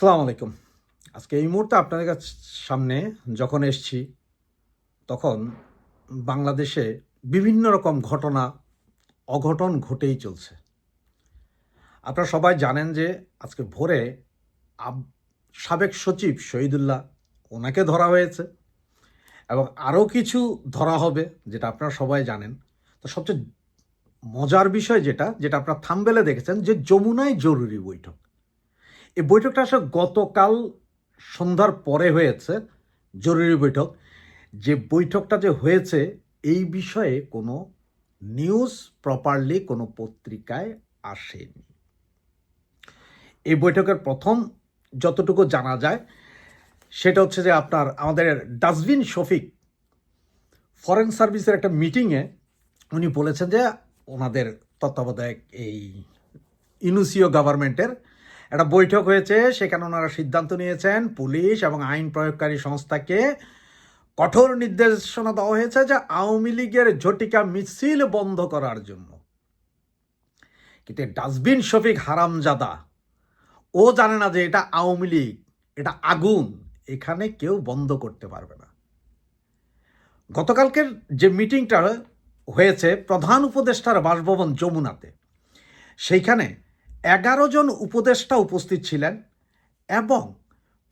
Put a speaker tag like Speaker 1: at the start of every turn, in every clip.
Speaker 1: আসসালামু আলাইকুম। আজকে এই মুহূর্তে আপনাদের কাছে সামনে যখন এসছি, তখন বাংলাদেশে বিভিন্ন রকম ঘটনা, অঘটন ঘটেই চলছে। আপনারা সবাই জানেন যে আজকে ভোরে সাবেক সচিব শহীদুল্লাহ ওনাকে ধরা হয়েছে এবং আরও কিছু ধরা হবে যেটা আপনারা সবাই জানেন। তো সবচেয়ে মজার বিষয় যেটা যেটা আপনারা থামবেলে দেখেছেন যে যমুনায় জরুরি বৈঠক। এই বৈঠকটা আসলে গতকাল সন্ধ্যার পরে হয়েছে, জরুরি বৈঠক। যে বৈঠকটা যে হয়েছে, এই বিষয়ে কোনো নিউজ প্রপারলি কোনো পত্রিকায় আসেনি। এই বৈঠকের প্রথম যতটুকু জানা যায়, সেটা হচ্ছে যে আপনার আমাদের ডাস্টবিন শফিক ফরেন সার্ভিসের একটা মিটিংয়ে উনি বলেছেন যে ওনাদের তত্ত্বাবধায়ক এই ইনুসিও গভর্নমেন্টের একটা বৈঠক হয়েছে, সেখানে ওনারা সিদ্ধান্ত নিয়েছেন, পুলিশ এবং আইন প্রয়োগকারী সংস্থাকে কঠোর নির্দেশনা দেওয়া হয়েছে যে আওয়ামী লীগের ঝটিকা মিছিল বন্ধ করার জন্য। কিন্তু ডাস্টবিন শফিক হারামজাদা, ও জানে না যে এটা আওয়ামী লীগ, এটা আগুন, এখানে কেউ বন্ধ করতে পারবে না। গতকালকের যে মিটিংটা হয়েছে, প্রধান উপদেষ্টার বাসভবন যমুনাতে, সেইখানে এগারো জন উপদেষ্টা উপস্থিত ছিলেন এবং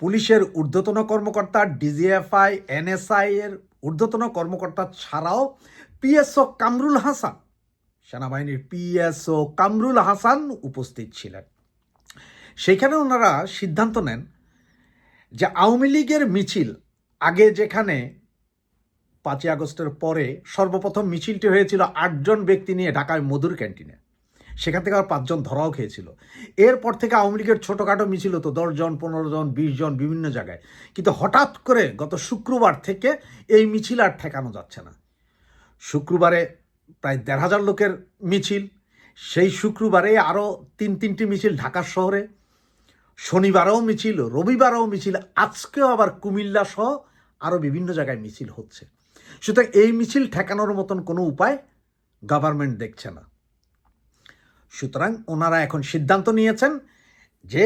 Speaker 1: পুলিশের ঊর্ধ্বতন কর্মকর্তা, ডিজিএফআই, এনএসআই এর ঊর্ধ্বতন কর্মকর্তা ছাড়াও পিএসও কামরুল হাসান, সেনাবাহিনীর পিএসও কামরুল হাসান উপস্থিত ছিলেন। সেইখানে ওনারা সিদ্ধান্ত নেন যে আওয়ামী লীগের মিছিল আগে যেখানে পাঁচই আগস্টের পরে সর্বপ্রথম মিছিলটি হয়েছিল আটজন ব্যক্তি নিয়ে ঢাকায় মধুর ক্যান্টিনে। সেখান থেকে আবার পাঁচজন ধরাও খেয়েছিল। এরপর থেকে আওয়ামী লীগের ছোটোখাটো মিছিল হতো দশজন পনেরো জন, বিশ জন, বিভিন্ন জায়গায়। কিন্তু হঠাৎ করে গত শুক্রবার থেকে এই মিছিল আর ঠেকানো যাচ্ছে না। শুক্রবারে প্রায় দেড় হাজার লোকের মিছিল, সেই শুক্রবারে আরও তিন, তিনটি মিছিল ঢাকা শহরে, শনিবারেও মিছিল, রবিবারেও মিছিল, আজকেও আবার কুমিল্লা সহ আরও বিভিন্ন জায়গায় মিছিল হচ্ছে। সুতরাং এই মিছিল ঠেকানোর মতন কোনো উপায় গভর্নমেন্ট দেখছে না। সুতরাং ওনারা এখন সিদ্ধান্ত নিয়েছেন যে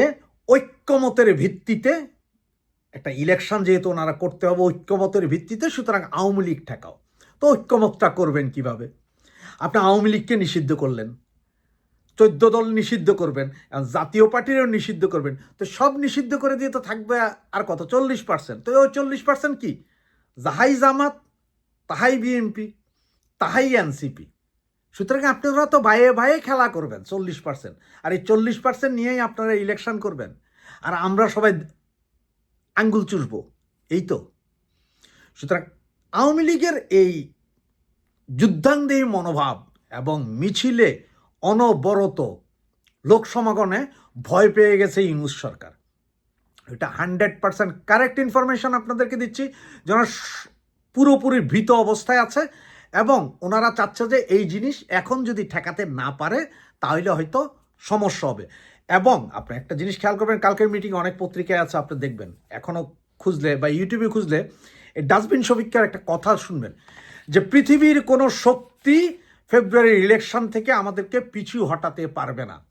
Speaker 1: ঐক্যমতের ভিত্তিতে একটা ইলেকশন যেহেতু ওনারা করতে হবে ঐক্যমতের ভিত্তিতে, সুতরাং আওয়ামী লীগ ঠেকাও। তো ঐক্যমতটা করবেন কীভাবে? আপনি আওয়ামী লীগকে নিষিদ্ধ করলেন, চোদ্দ দল নিষিদ্ধ করবেন জাতীয় পার্টিরও নিষিদ্ধ করবেন। তো সব নিষিদ্ধ করে দিয়ে তো থাকবে আর কত? চল্লিশ পার্সেন্ট তো ওই চল্লিশ পার্সেন্ট কি? যাহাই জামাত, তাহাই বিএনপি, তাহাই এনসিপি। সুতরাং আপনারা তো ভাইয়ে ভাইয়ে খেলা করবেন, চল্লিশ পার্সেন্ট আর এই চল্লিশ পার্সেন্ট নিয়েই আপনারা ইলেকশন করবেন। আর আমরা সবাই আঙ্গুল চুষবো, এই তো। সুতরাং আওয়ামী লীগের এই যুদ্ধাঙ্গেয় মনোভাব এবং মিছিলে অনবরত লোক সমাগমে ভয় পেয়ে গেছে ইউনুস সরকার। এটা হান্ড্রেড পার্সেন্ট কারেক্ট ইনফরমেশন আপনাদেরকে দিচ্ছি। যেন পুরোপুরি ভীত অবস্থায় আছে এবং ওনারা চাচ্ছে যে এই জিনিস এখন যদি ঠেকাতে না পারে, তাহলে হয়তো সমস্যা হবে। এবং আপনি একটা জিনিস খেয়াল করবেন, কালকের মিটিং অনেক পত্রিকায় আছে, আপনি দেখবেন। এখনও খুঁজলে বা ইউটিউবে খুঁজলে এই ডাস্টবিন সবিকার একটা কথা শুনবেন যে পৃথিবীর কোনো শক্তি ফেব্রুয়ারির ইলেকশন থেকে আমাদেরকে পিছু হটাতে পারবে না।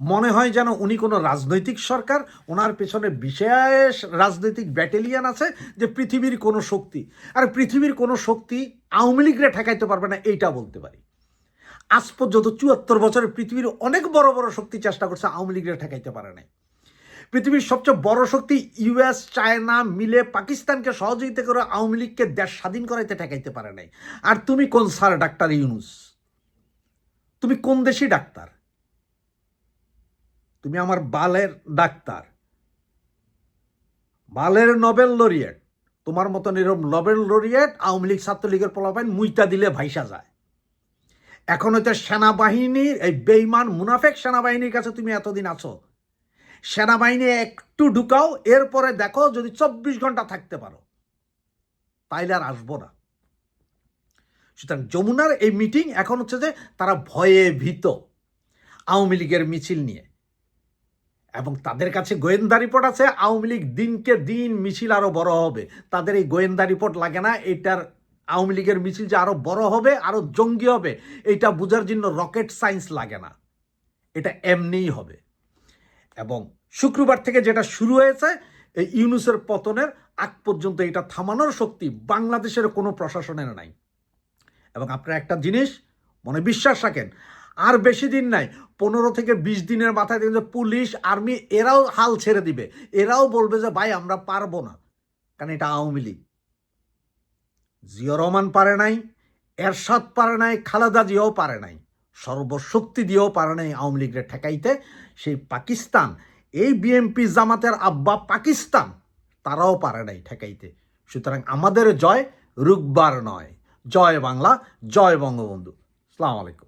Speaker 1: মনে হয় যেন উনি কোনো রাজনৈতিক সরকার, ওনার পেছনে বিশেষ রাজনৈতিক ব্যাটেলিয়ান আছে যে পৃথিবীর কোনো শক্তি। আর পৃথিবীর কোনো শক্তি আওয়ামী লীগরা ঠেকাইতে পারবে না, এইটা বলতে পারি। আজ পর্যন্ত চুয়াত্তর বছরে পৃথিবীর অনেক বড় বড় শক্তি চেষ্টা করছে আওয়ামী লীগরা ঠেকাইতে পারে নাই। পৃথিবীর সবচেয়ে বড় শক্তি ইউএস, চায়না মিলে পাকিস্তানকে সহযোগিতা করে আওয়ামী লীগকে দেশ স্বাধীন করাইতে ঠেকাইতে পারে নাই। আর তুমি কোন স্যার, ডাক্তার ইউনুস? তুমি কোন দেশি ডাক্তার? তুমি আমার বালের ডাক্তার। বালের নোবেল লরিয়েট। তোমার মতন এরকম নোবেল লরিয়েট আওয়ামী লীগ ছাত্রলীগের পোলাপাইন মুইতা দিলে ভাইসা যায়। এখন হয়তো সেনাবাহিনীর, এই বেইমান মুনাফেক সেনাবাহিনীর কাছে তুমি এতদিন আছো। সেনাবাহিনী একটু ঢুকাও, এরপরে দেখো যদি চব্বিশ ঘণ্টা থাকতে পারো। তাইলে আর আসব না। সুতরাং যমুনার এই মিটিং এখন হচ্ছে যে তারা ভয়ে ভীত আওয়ামী লীগের মিছিল নিয়ে। এবং তাদের কাছে গোয়েন্দা রিপোর্ট আছে, আওয়ামী লীগ দিনকে দিন মিছিল আরও বড় হবে। তাদের এই গোয়েন্দা রিপোর্ট লাগে না, এটার আওয়ামী লীগের মিছিল যে আরও বড় হবে আরও জঙ্গি হবে, এটা বোঝার জন্য রকেট সায়েন্স লাগে না। এটা এমনিই হবে। এবং শুক্রবার থেকে যেটা শুরু হয়েছে, এই ইউনুসের পতনের আগ পর্যন্ত এটা থামানোর শক্তি বাংলাদেশের কোনো প্রশাসনের নাই। এবং আপনারা একটা জিনিস মনে বিশ্বাস রাখেন আর বেশি দিন নাই। পনেরো থেকে বিশ দিনের মাথায় দেখবেন যে পুলিশ, আর্মি, এরাও হাল ছেড়ে দিবে। এরাও বলবে যে, ভাই, আমরা পারব না। কারণ এটা আওয়ামী লীগ। জিয়া রহমান পারে নাই, এরশাদ পারে নাই, খালেদা জিয়াও পারে নাই। সর্বশক্তি দিয়েও পারে নাই আওয়ামী লীগের ঠেকাইতে। সেই পাকিস্তান, এই বিএমপি জামাতের আব্বা পাকিস্তান, তারাও পারে নাই ঠেকাইতে। সুতরাং আমাদের জয় রুকবার নয়। জয় বাংলা, জয় বঙ্গবন্ধু। সালাম আলাইকুম।